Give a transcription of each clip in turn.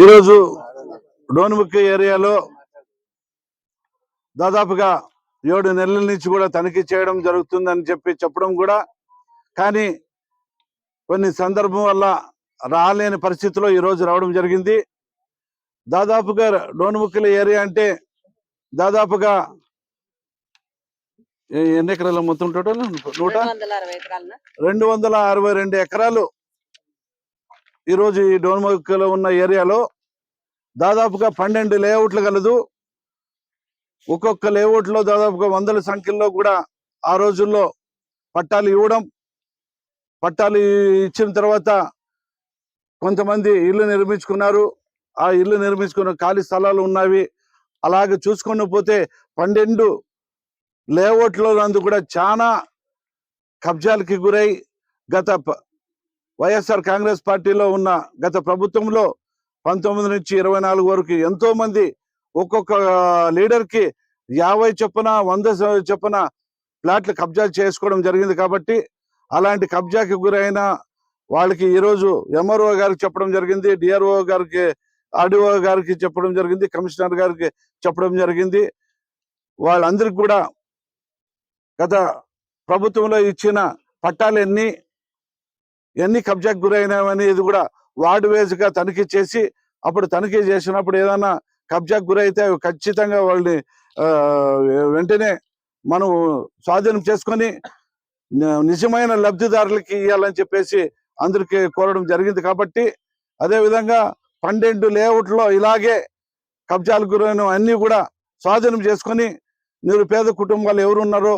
ఈరోజు డోన్ముక్క ఏరియాలో దాదాపుగా ఏడు నెలల నుంచి కూడా తనిఖీ చేయడం జరుగుతుందని చెప్పి చెప్పడం కూడా కానీ కొన్ని సందర్భం వల్ల రాలేని పరిస్థితిలో ఈరోజు రావడం జరిగింది. దాదాపుగా డోన్ముక్కల ఏరియా అంటే దాదాపుగా ఎన్ని ఎకరాలు మొత్తం టోటల్ నూట రెండు వందల అరవై రెండు ఎకరాలు ఈరోజు ఈ డోన్మొక్కలో ఉన్న ఏరియాలో దాదాపుగా పన్నెండు లేఅవుట్లు కలదు ఒక్కొక్క లేఅవుట్లో దాదాపుగా వందల సంఖ్యలో కూడా ఆ రోజుల్లో పట్టాలు ఇవ్వడం పట్టాలు ఇచ్చిన తర్వాత కొంతమంది ఇల్లు నిర్మించుకున్నారు. ఆ ఇల్లు నిర్మించుకున్న ఖాళీ స్థలాలు ఉన్నవి. అలాగే చూసుకొని పోతే పన్నెండు లేఅవుట్లో నందు కూడా చాలా కబ్జాలకి గురై గత వైఎస్ఆర్ కాంగ్రెస్ పార్టీలో ఉన్న గత ప్రభుత్వంలో పంతొమ్మిది నుంచి ఇరవై నాలుగు వరకు ఎంతో మంది ఒక్కొక్క లీడర్కి యాభై చొప్పున వంద చొప్పున ప్లాట్లు కబ్జా చేసుకోవడం జరిగింది కాబట్టి అలాంటి కబ్జాకి గురైన వాళ్ళకి ఈరోజు ఎంఆర్ఓ గారికి చెప్పడం జరిగింది డిఆర్ఓ గారికి ఆర్డీఓ గారికి చెప్పడం జరిగింది కమిషనర్ గారికి చెప్పడం జరిగింది. వాళ్ళందరికీ కూడా గత ప్రభుత్వంలో ఇచ్చిన పట్టాలన్నీ ఎన్ని కబ్జాకు గురైనవనేది కూడా వార్డు వేజ్గా తనిఖీ చేసి అప్పుడు తనిఖీ చేసినప్పుడు ఏదైనా కబ్జాకు గురైతే ఖచ్చితంగా వాళ్ళని వెంటనే మనం స్వాధీనం చేసుకొని నిజమైన లబ్ధిదారులకి ఇవ్వాలని చెప్పేసి అందరికీ కోరడం జరిగింది కాబట్టి అదే విధంగా పన్నెండు లేఅవుట్లో ఇలాగే కబ్జాలకు గురైన అన్ని కూడా స్వాధీనం చేసుకొని నిరుపేద కుటుంబాలు ఎవరున్నారో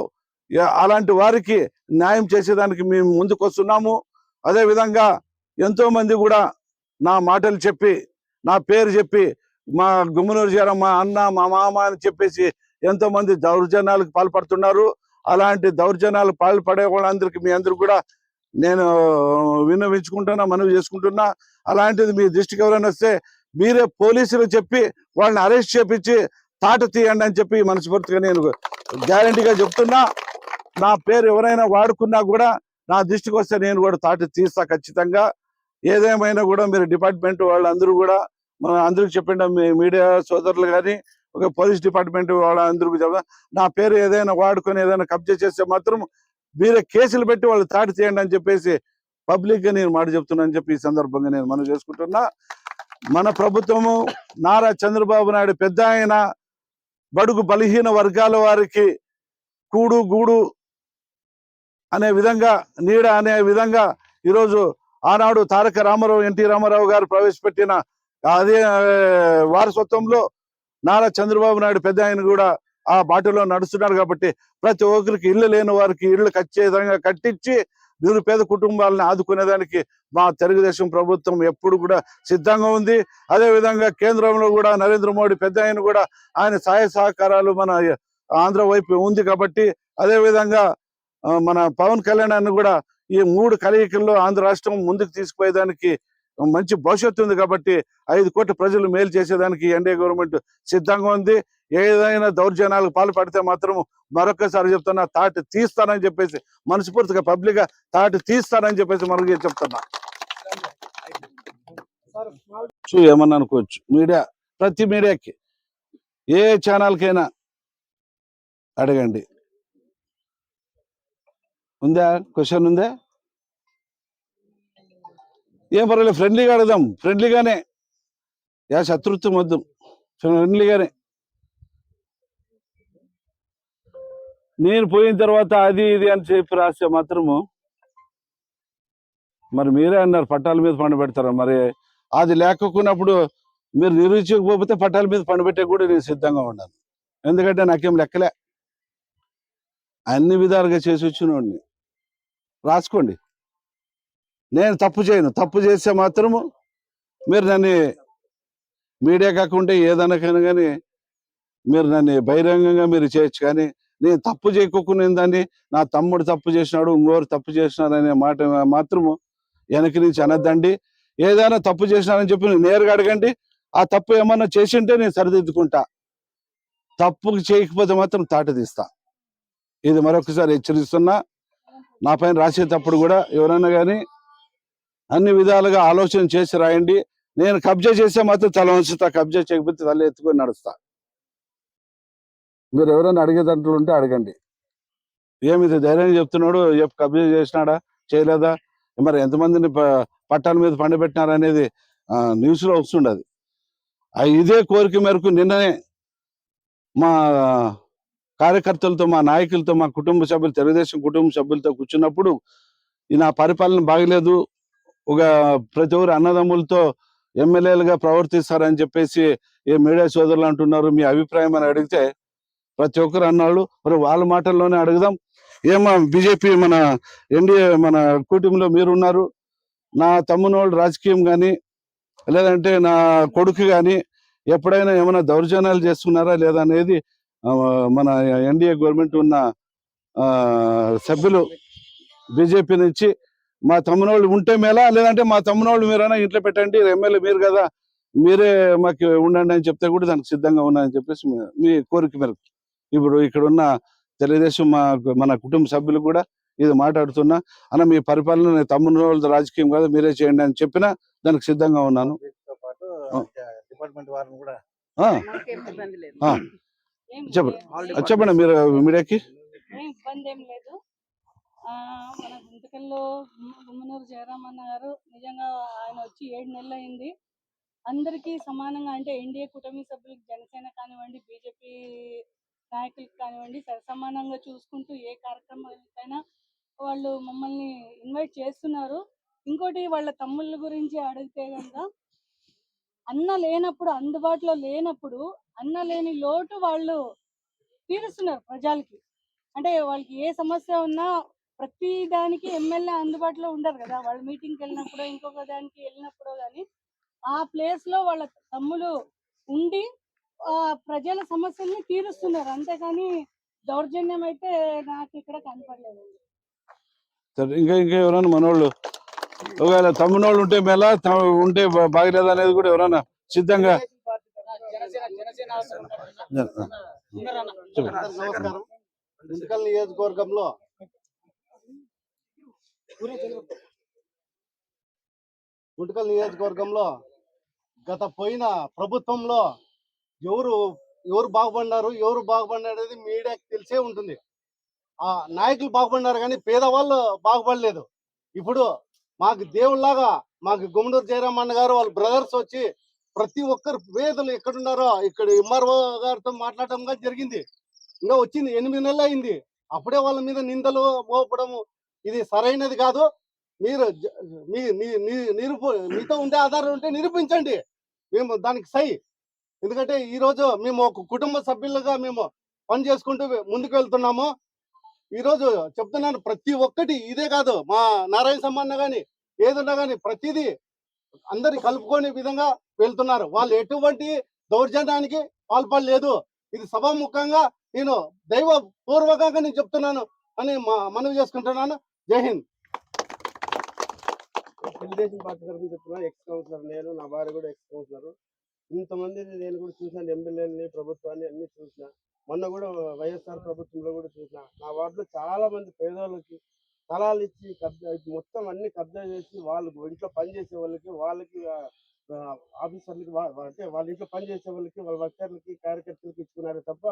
అలాంటి వారికి న్యాయం చేసేదానికి మేము ముందుకు వస్తున్నాము అదే విధంగా ఎంతో మంది కూడా నా మాటలు చెప్పి నా పేరు చెప్పి మా గుమ్మనూరు చేర మా అన్న మా మామ అని చెప్పేసి ఎంతో మంది దౌర్జన్యాలకు పాల్పడుతున్నారు. అలాంటి దౌర్జన్యాలు పాల్పడే వాళ్ళందరికీ మీ అందరికి కూడా నేను విన్నవించుకుంటున్నా మనవి చేసుకుంటున్నా. అలాంటిది మీ దృష్టికి ఎవరైనా వస్తే మీరే పోలీసులు చెప్పి వాళ్ళని అరెస్ట్ చేపించి తాట తీయండి అని చెప్పి మనస్ఫూర్తిగా నేను గ్యారంటీగా చెప్తున్నా. నా పేరు ఎవరైనా వాడుకున్నా కూడా నా దృష్టికి వస్తే నేను కూడా తాటి తీస్తా ఖచ్చితంగా. ఏదేమైనా కూడా మీరు డిపార్ట్మెంట్ వాళ్ళందరూ కూడా మన అందరికి చెప్పిండ మీడియా సోదరులు కానీ ఒక పోలీస్ డిపార్ట్మెంట్ వాళ్ళందరికీ చెప్తా నా పేరు ఏదైనా వాడుకొని ఏదైనా కబ్జా చేస్తే మాత్రం మీరే కేసులు పెట్టి వాళ్ళు తాటి తీయండి అని చెప్పేసి పబ్లిక్గా నేను మాట చెప్తున్నాను చెప్పి ఈ సందర్భంగా నేను మనం చేసుకుంటున్నా. మన ప్రభుత్వము నారా చంద్రబాబు నాయుడు పెద్ద ఆయన బడుగు బలహీన వర్గాల వారికి కూడు గూడు అనే విధంగా నీడ అనే విధంగా ఈరోజు ఆనాడు తారక రామారావు ఎన్టీ రామారావు గారు ప్రవేశపెట్టిన అదే వారసత్వంలో నారా చంద్రబాబు నాయుడు పెద్ద ఆయన కూడా ఆ బాటలో నడుస్తున్నారు కాబట్టి ప్రతి ఒక్కరికి ఇల్లు లేని వారికి ఇల్లు ఖచ్చితంగా కట్టించి నిరుపేద కుటుంబాలను ఆదుకునేదానికి మా తెలుగుదేశం ప్రభుత్వం ఎప్పుడు కూడా సిద్ధంగా ఉంది. అదే విధంగా కేంద్రంలో కూడా నరేంద్ర మోడీ పెద్ద ఆయన కూడా ఆయన సహాయ సహకారాలు మన ఆంధ్ర వైపు ఉంది కాబట్టి అదే విధంగా మన పవన్ కళ్యాణ్ కూడా ఈ మూడు కలయికల్లో ఆంధ్ర రాష్ట్రం ముందుకు తీసుకుపోయేదానికి మంచి భవిష్యత్తు ఉంది కాబట్టి ఐదు కోట్ల ప్రజలు మేలు చేసేదానికి ఎన్డీఏ గవర్నమెంట్ సిద్ధంగా ఉంది. ఏదైనా దౌర్జన్యాలకు పాల్పడితే మాత్రం మరొకసారి చెప్తున్నా తాటి తీస్తానని చెప్పేసి మనస్ఫూర్తిగా పబ్లిక్గా తాటి తీస్తానని చెప్పేసి మనకి చెప్తున్నా. చూ ఏమన్నా అనుకోవచ్చు. మీడియా ప్రతి మీడియాకి ఏ ఛానల్కైనా అడగండి. ఉందా? క్వశ్చన్ ఉందా? ఏం పర్వాలేదు ఫ్రెండ్లీగా అడుగుదాం. ఫ్రెండ్లీగానే యా శత్రుత్వం వద్దు. ఫ్రెండ్లీగానే నేను పోయిన తర్వాత అది ఇది అని చెప్పి రాస్తే మాత్రము మరి మీరే అన్నారు పట్టాల మీద పండు పెడతారా? మరి అది లేకపోయినప్పుడు మీరు నిరూపించకపోతే పట్టాల మీద పండు పెట్టే కూడా నేను సిద్ధంగా ఉన్నాను. ఎందుకంటే నాకేం లెక్కలే. అన్ని విధాలుగా చేసి వచ్చినోడిని. రాసుకోండి. నేను తప్పు చేయను. తప్పు చేస్తే మాత్రము మీరు నన్ను మీడియా కాకుండా ఏదనకైనా కానీ మీరు నన్ను బహిరంగంగా మీరు చేయొచ్చు. కానీ నేను తప్పు చేయకోకుండా దాన్ని నా తమ్ముడు తప్పు చేసినాడు ఇంకోరు తప్పు చేసినాడు అనే మాట మాత్రము వెనక నుంచి అనద్దండి. ఏదైనా తప్పు చేసినారని చెప్పి నేను నేరుగా అడగండి. ఆ తప్పు ఏమన్నా చేసింటే నేను సరిదిద్దుకుంటా. తప్పు చేయకపోతే మాత్రం తాట తీస్తా. ఇది మరొకసారి హెచ్చరిస్తున్నా. నా పైన రాసేటప్పుడు కూడా ఎవరైనా కానీ అన్ని విధాలుగా ఆలోచన చేసి రాయండి. నేను కబ్జా చేస్తే మాత్రం తల వంచుతా. కబ్జా చేయకపోతే తల ఎత్తుకొని నడుస్తా. మీరు ఎవరైనా అడిగే దాంట్లో ఉంటే అడగండి. ఏమిది ధైర్యం చెప్తున్నాడు? కబ్జా చేసినాడా? చేయలేదా? మరి ఎంతమందిని ప- పట్టాల మీద పండబెట్టినారు అనేది న్యూస్లో వస్తుండదు. ఆ ఇదే కోరిక మేరకు నిన్ననే మా కార్యకర్తలతో మా నాయకులతో మా కుటుంబ సభ్యులు తెలుగుదేశం కుటుంబ సభ్యులతో కూర్చున్నప్పుడు ఈ నా పరిపాలన బాగలేదు. ఒక ప్రతి ఒక్కరు అన్నదమ్ములతో ఎమ్మెల్యేలుగా ప్రవర్తిస్తారని చెప్పేసి ఏ మీడియా సోదరులు అంటున్నారు మీ అభిప్రాయం అని అడిగితే ప్రతి ఒక్కరు అన్నాళ్ళు మరి వాళ్ళ మాటల్లోనే అడుగుదాం. ఏమో బీజేపీ మన ఎన్డీఏ మన కూటమిలో మీరున్నారు నా తమ్మునోళ్ళు రాజకీయం కానీ లేదంటే నా కొడుకు కానీ ఎప్పుడైనా ఏమైనా దౌర్జన్యాలు చేస్తున్నారా లేదా అనేది మన ఎన్డీఏ గవర్నమెంట్ ఉన్న ఆ, సభ్యులు బీజేపీ నుంచి మా తమ్మునోళ్ళు ఉంటే మేలా లేదంటే మా తమ్మునోళ్ళు మీరైనా ఇంట్లో పెట్టండి ఎమ్మెల్యే మీరు కదా మీరే మాకు ఉండండి అని చెప్తే కూడా దానికి సిద్ధంగా ఉన్నాయని చెప్పేసి మీ- కోరిక మేరకు. ఇప్పుడు ఇక్కడ ఉన్న తెలుగుదేశం మా మన కుటుంబ సభ్యులు కూడా ఇది మాట్లాడుతున్నా అన్న మీ పరిపాలన తమ్మునోళ్ళ రాజకీయం కదా మీరే చేయండి అని చెప్పినా దానికి సిద్ధంగా ఉన్నాను. డిపార్ట్మెంట్ వారిని కూడా చెప్పండి. చెప్పండి మీరు మీడియాకి. ఇబ్బంది ఏం లేదు. ఆ, మన గుంతకల్లో గుమ్మ- గుమ్మనూరు జయరామన్న గారు నిజంగా ఆయన వచ్చి ఏడు నెలలు అయింది. అందరికీ సమానంగా అంటే ఎన్డీఏ కూటమి సభ్యులకు జనసేన కానివ్వండి బీజేపీ నాయకులకు కానివ్వండి సమానంగా చూసుకుంటూ ఏ కార్యక్రమాలకైనా వాళ్ళు మమ్మల్ని ఇన్వైట్ చేస్తున్నారు. ఇంకోటి వాళ్ళ తమ్ముళ్ళ గురించి అడిగితే కనుక అన్న లేనప్పుడు అందుబాటులో లేనప్పుడు అన్న లేని లోటు వాళ్ళు తీరుస్తున్నారు ప్రజలకి. అంటే వాళ్ళకి ఏ సమస్య ఉన్నా ప్రతి దానికి ఎమ్మెల్యే అందుబాటులో ఉండరు కదా. వాళ్ళు మీటింగ్కి వెళ్ళినప్పుడు ఇంకొక దానికి వెళ్ళినప్పుడు కానీ ఆ ప్లేస్లో వాళ్ళ తమ్ములు ఉండి ఆ ప్రజల సమస్యల్ని తీరుస్తున్నారు. అంతేకాని దౌర్జన్యం అయితే నాకు ఇక్కడ కనపడలేదు ఇంకా ఇంకా ఎవరైనా మనోళ్ళు ఒకవేళ తమ్మునోళ్ళు ఉంటే మేలా ఉంటే బా- బాగలేదు అనేది కూడా ఎవరన్నా సిద్ధంగా నమస్కారం నియోజకవర్గంలో గుంటకల్ నియోజకవర్గంలో గత పోయిన ప్రభుత్వంలో ఎవరు ఎవరు బాగుపడినారు ఎవరు బాగుపడినది మీడియాకి తెలిసే ఉంటుంది. ఆ నాయకులు బాగుపడినారు కానీ పేదవాళ్ళు బాగుపడలేదు. ఇప్పుడు మాకు దేవుళ్ళలాగా మాకు గుమ్మడూరు జయరామన్న గారు వాళ్ళ బ్రదర్స్ వచ్చి ప్రతి ఒక్కరు పేదలు ఎక్కడున్నారో ఇక్కడ ఎంఆర్ఓ గారితో మాట్లాడటం కూడా జరిగింది. ఇంకా వచ్చింది ఎనిమిది నెలలు అయింది. అప్పుడే వాళ్ళ మీద నిందలు మోపడము ఇది సరైనది కాదు. మీరు మీ నిరూపు మీతో ఉండే ఆధారం ఉంటే నిరూపించండి. మేము దానికి సై. ఎందుకంటే ఈ రోజు మేము ఒక కుటుంబ సభ్యులుగా మేము పని చేసుకుంటూ ముందుకు వెళ్తున్నాము. ఈ రోజు చెప్తున్నాను ప్రతి ఒక్కటి ఇదే కాదు. మా నారాయణ సమ్మన్న కానీ ఏదున్నా కానీ ప్రతిదీ అందరి కలుపుకునే విధంగా వెళ్తున్నారు. వాళ్ళు ఎటువంటి దౌర్జన్యానికి పాల్పడలేదు. ఇది సభాముఖంగా నేను దైవ పూర్వకంగా నేను చెప్తున్నాను అని మా మనవి చేసుకుంటున్నాను. జై హింద్. తెలుగుదేశం పార్టీ తరఫున చెప్తున్నా ఎక్స్ కౌన్సిలర్ నేను నా భార్య కూడా ఎక్స్ కౌన్సిలర్. ఇంతమంది నేను కూడా చూసాను ఎమ్మెల్యేని ప్రభుత్వాన్ని అన్ని చూసిన. మొన్న కూడా వైఎస్ఆర్ ప్రభుత్వంలో కూడా చూసిన నా వార్డులో చాలా మంది పేదవాళ్ళకి స్థలాలు ఇచ్చి కబ్జా మొత్తం అన్ని కబ్జా చేసి వాళ్ళు ఇంట్లో పని చేసే వాళ్ళకి వాళ్ళకి ఆఫీసర్లకి అంటే వాళ్ళ ఇంట్లో పని చేసే వాళ్ళకి వాళ్ళ వర్కర్లకి కార్యకర్తలకి ఇచ్చుకున్నారు తప్ప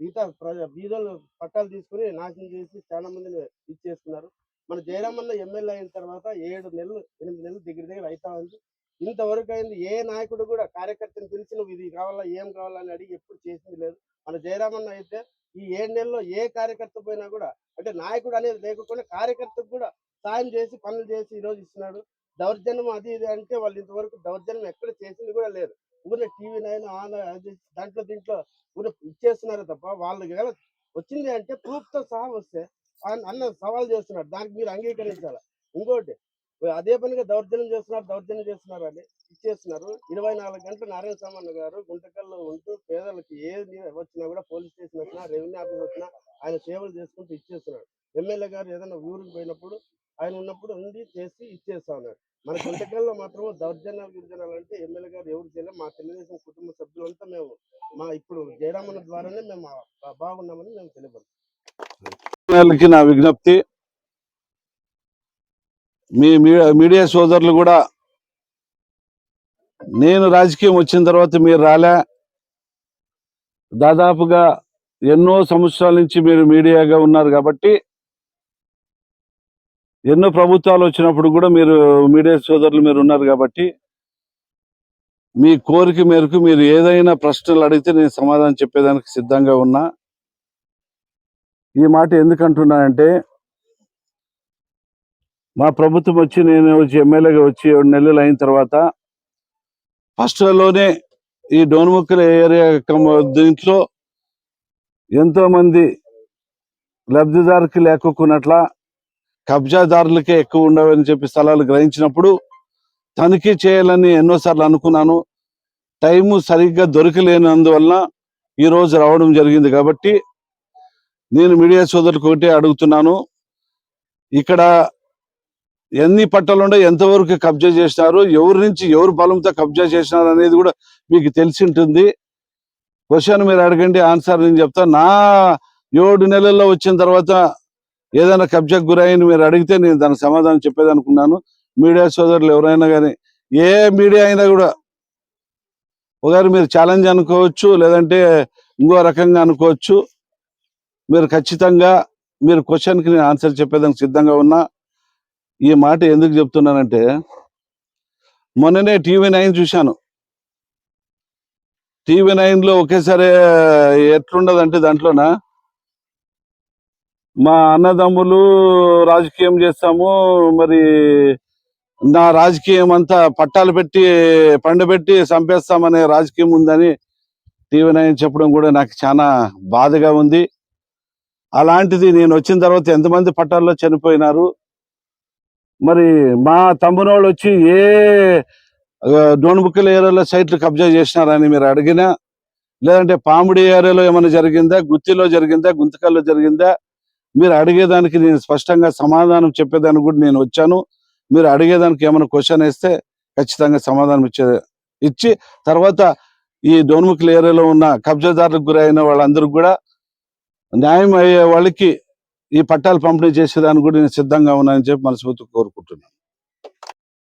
మిగతా ప్రజ బీదలు పట్టాలు తీసుకుని నాశనం చేసి చాలా మందిని ఇచ్చేసుకున్నారు. మన జయరామన్న ఎమ్మెల్యే అయిన తర్వాత ఏడు నెలలు ఎనిమిది నెలలు దగ్గర దగ్గర అవుతా ఉంది. ఇంతవరకు అయింది. ఏ నాయకుడు కూడా కార్యకర్తను పిలిచి నువ్వు ఇది కావాలా ఏం కావాలా అని అడిగి ఎప్పుడు చేసింది లేదు. మన జయరామన్న అయితే ఈ ఏడు నెలల్లో ఏ కార్యకర్త పోయినా కూడా అంటే నాయకుడు అనేది లేకుండా కార్యకర్తకు కూడా సాయం చేసి పనులు చేసి ఈ రోజు ఇస్తున్నాడు. దౌర్జన్యం అది ఇది అంటే వాళ్ళు ఇంతవరకు దౌర్జన్యం ఎక్కడ చేసింది కూడా లేదు. ఊరిన టీవీ నైన్ ఆన్ అది దాంట్లో దీంట్లో ఊరిలో ఇచ్చేస్తున్నారు తప్ప వాళ్ళకి గల వచ్చింది అంటే ప్రూఫ్తో సహా వస్తే అన్న సవాల్ చేస్తున్నాడు. దానికి మీరు అంగీకరించాలి? ఇంకోటి అదే పనిగా దౌర్జన్యం చేస్తున్నారు దౌర్జన్యం చేస్తున్నారు అని ఇచ్చేస్తున్నారు. ఇరవై నాలుగు గంటలు నారాయణ సామాన్ గారు గుంటకల్లో ఉంటూ పేదలకు ఏది వచ్చినా కూడా పోలీస్ స్టేషన్ వచ్చినా రెవెన్యూ ఆఫీస్ వచ్చినా ఆయన సేవలు చేసుకుంటూ ఇచ్చేస్తున్నాడు ఎమ్మెల్యే గారు ఏదైనా ఊరికి పోయినప్పుడు ఆయన ఉన్నప్పుడు ఉండి చేసి ఇచ్చేస్తా ఉన్నారు. మన గుంటకల్లో మాత్రం దౌర్జన్యాలు గిరిజనాలు అంటే ఎమ్మెల్యే గారు ఎవరు చేయలేదు. మా తెలుగుదేశం కుటుంబ సభ్యులంతా మేము మా ఇప్పుడు జయరామన్న ద్వారానే మేము బాగున్నామని మేము తెలియదు నా విజ్ఞప్తి మీ మీడియా సోదరులు కూడా నేను రాజకీయం వచ్చిన తర్వాత మీరు రాలే. దాదాపుగా ఎన్నో సంవత్సరాల నుంచి మీరు మీడియాగా ఉన్నారు కాబట్టి ఎన్నో ప్రభుత్వాలు వచ్చినప్పుడు కూడా మీరు మీడియా సోదరులు మీరు ఉన్నారు కాబట్టి మీ కోరిక మేరకు మీరు ఏదైనా ప్రశ్నలు అడిగితే నేను సమాధానం చెప్పేదానికి సిద్ధంగా ఉన్నా. ఈ మాట ఎందుకంటున్నానంటే మా ప్రభుత్వం వచ్చి నేను వచ్చి ఎమ్మెల్యేగా వచ్చి ఏడు నెలలు అయిన తర్వాత ఫస్ట్లోనే ఈ డోన్ముక్కల ఏరియా దీంట్లో ఎంతో మంది లబ్ధిదారుకి లేకున్నట్ల కబ్జాదారులకే ఎక్కువ ఉండవని చెప్పి స్థలాలు గ్రహించినప్పుడు తనిఖీ చేయాలని ఎన్నోసార్లు అనుకున్నాను. టైము సరిగ్గా దొరకలేనందువల్ల ఈ రోజు రావడం జరిగింది కాబట్టి నేను మీడియా సోదరులకు ఒకటే అడుగుతున్నాను. ఇక్కడ ఎన్ని పట్టాలుండో ఎంతవరకు కబ్జా చేసినారు ఎవరి నుంచి ఎవరు బలంతో కబ్జా చేసినారు అనేది కూడా మీకు తెలిసి ఉంటుంది. క్వశ్చన్ మీరు అడగండి ఆన్సర్ నేను చెప్తా. నా ఏడు నెలల్లో వచ్చిన తర్వాత ఏదైనా కబ్జాకు గురైన మీరు అడిగితే నేను దానికి సమాధానం చెప్పేదనుకున్నాను. మీడియా సోదరులు ఎవరైనా కానీ ఏ మీడియా అయినా కూడా ఒకవేళ మీరు ఛాలెంజ్ అనుకోవచ్చు లేదంటే ఇంకో రకంగా అనుకోవచ్చు మీరు ఖచ్చితంగా మీరు క్వశ్చన్కి నేను ఆన్సర్ చెప్పేదానికి సిద్ధంగా ఉన్నా. ఈ మాట ఎందుకు చెప్తున్నానంటే మొన్ననే టీవీ నైన్ చూశాను. టీవీ నైన్లో ఒకేసారి ఎట్లుండదంటే దాంట్లోన మా అన్నదమ్ములు రాజకీయం చేస్తాము మరి నా రాజకీయం అంతా పట్టాలు పెట్టి పండబెట్టి చంపేస్తామనే రాజకీయం ఉందని టీవీ నైన్ చెప్పడం కూడా నాకు చాలా బాధగా ఉంది. అలాంటిది నేను వచ్చిన తర్వాత ఎంతమంది పట్టాల్లో చనిపోయినారు మరి మా తమ్మునోళ్ళు వచ్చి ఏ డోన్బుక్కల ఏరియాలో సైట్లు కబ్జా చేసినారని మీరు అడిగినా లేదంటే పాముడి ఏరియాలో ఏమైనా జరిగిందా గుత్తిలో జరిగిందా గుంతకల్లో జరిగిందా మీరు అడిగేదానికి నేను స్పష్టంగా సమాధానం చెప్పేదానికి కూడా నేను వచ్చాను. మీరు అడిగేదానికి ఏమైనా క్వశ్చన్ వేస్తే ఖచ్చితంగా సమాధానం ఇచ్చే ఇచ్చి తర్వాత ఈ డోన్ముఖుల ఏరియాలో ఉన్న కబ్జాదారులకు గురైన వాళ్ళందరూ కూడా న్యాయం అయ్యే వాళ్ళకి ఈ పట్టాలు పంపిణీ చేసేదానికి కూడా నేను సిద్ధంగా ఉన్నానని చెప్పి మనస్ఫూర్తి కోరుకుంటున్నాను.